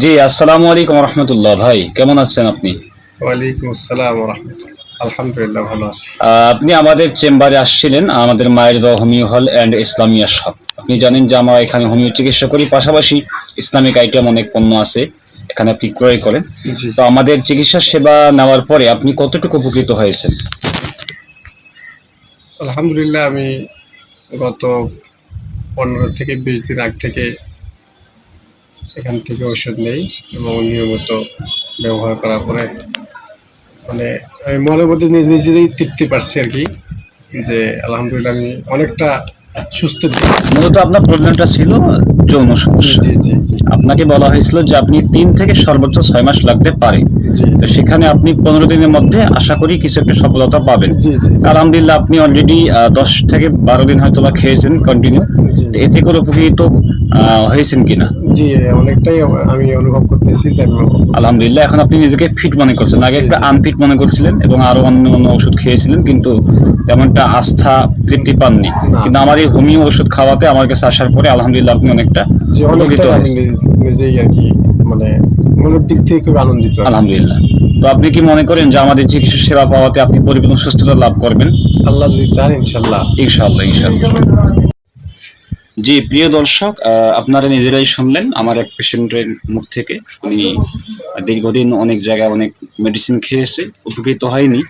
জি আসসালামু আলাইকুম রহমতুল্লাহ। ভাই কেমন আছেন আপনি? ওয়ালাইকুম আসসালাম রহমতুল্লাহ। আলহামদুলিল্লাহ ভালো আছি। আপনি আমাদের চেম্বারে আসছিলেন আমাদের মায়ের দোয়া হোমিও হল অ্যান্ড ইসলামিয়া শপ আপনি জানেন যে আমরা এখানে হোমিও চিকিৎসা করি পাশাপাশি ইসলামিক আইটেম অনেক পণ্য আছে এখানে আপনি ক্রয় করেন। তো আমাদের চিকিৎসা সেবা নেওয়ার পরে আপনি কতটুকু উপকৃত হয়েছেন? আলহামদুলিল্লাহ আমি গত পনেরো থেকে বিশ দিন আগ থেকে এখান থেকে ওষুধ নেই এবং নিয়মিত ব্যবহার করার পরে মানে আমি মনের মধ্যে নিজেরই তৃপ্তি পাচ্ছি আর কি যে আলহামদুলিল্লাহ আমি অনেকটা সুস্থ মূলত আপনার প্রবলেমটা ছিল যৌন সমস্যা জি জি জি আপনাকে বলা হয়েছিল যে আপনি তিন থেকে সর্বোচ্চ ছয় মাস লাগতে পারে। তো সেখানে আপনি পনেরো দিনের মধ্যে আশা করি কিছু একটা সফলতা পাবেন। আলহামদুলিল্লাহ আপনি অলরেডি দশ থেকে বারো দিন হয়তো বা খেয়েছেন কন্টিনিউ এতে করে উপকৃত হয়েছেন কিনা? জি অনেকটাই আমি অনুভব করতেছি যে আলহামদুলিল্লাহ এখন আপনি নিজেকে ফিট মনে করছেন। আগে একটা আনফিট মনে করছিলেন এবং আরও অন্য অন্য ওষুধ খেয়েছিলেন কিন্তু তেমনটা আস্থা তৃপ্তি পাননি। কিন্তু আমার এই হোমিও ওষুধ খাওয়াতে আমার কাছে আসার পরে আলহামদুলিল্লাহ আপনি অনেকটা নিজেই আর কি মানে মনের দিক থেকে খুব আনন্দিত আলহামদুলিল্লাহ। তো আপনি কি মনে করেন যে আমাদের চিকিৎসা সেবা পাওয়াতে আপনি পরিপূর্ণ সুস্থতা লাভ করবেন? আল্লাহ যদি চান ইনশাল্লাহ। ইনশাআল্লাহ ইনশাআল্লাহ জি, প্রিয় দর্শক আপনারা নিজেরাই শুনলেন আমার এক পেশেন্টের মুখ থেকে। উনি দীর্ঘদিন অনেক জায়গায় অনেক মেডিসিন খেয়েছে, উপকৃত হয়নি।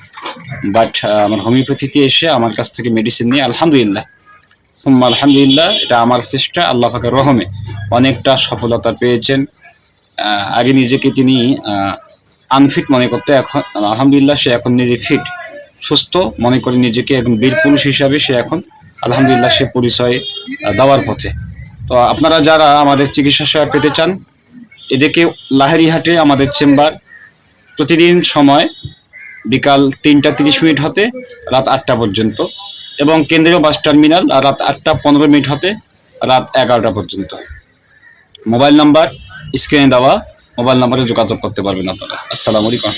বাট আমার হোমিওপ্যাথিতে এসে আমার কাছ থেকে মেডিসিন নিয়ে আলহামদুলিল্লাহ। আলহামদুলিল্লাহ, এটা আমার চেষ্টা, আল্লাহ পাকের রহমে। অনেকটা সফলতা পেয়েছেন। আগে নিজেকে তিনি আনফিট মনে করতে, এখন আলহামদুলিল্লাহ সে এখন নিজে ফিট সুস্থ মনে করে নিজেকে একজন বীর পুরুষ হিসাবে সে এখন আলহামদুলিল্লাহ, সে পরিচয় দেওয়ার পথে। তো আপনারা যারা আমাদের চিকিৎসা সেবা পেতে চান, এদিকে লাহেরিহাটে আমাদের চেম্বার প্রতিদিন সময় বিকাল তিনটা তিরিশ মিনিট হতে রাত আটটা পর্যন্ত এবং কেন্দ্রীয় বাস টার্মিনাল রাত আটটা পনেরো মিনিট হতে রাত এগারোটা পর্যন্ত। মোবাইল নাম্বার, স্ক্রিনে দেওয়া মোবাইল নাম্বারে যোগাযোগ করতে পারবেন আপনারা। আসসালামু আলাইকুম।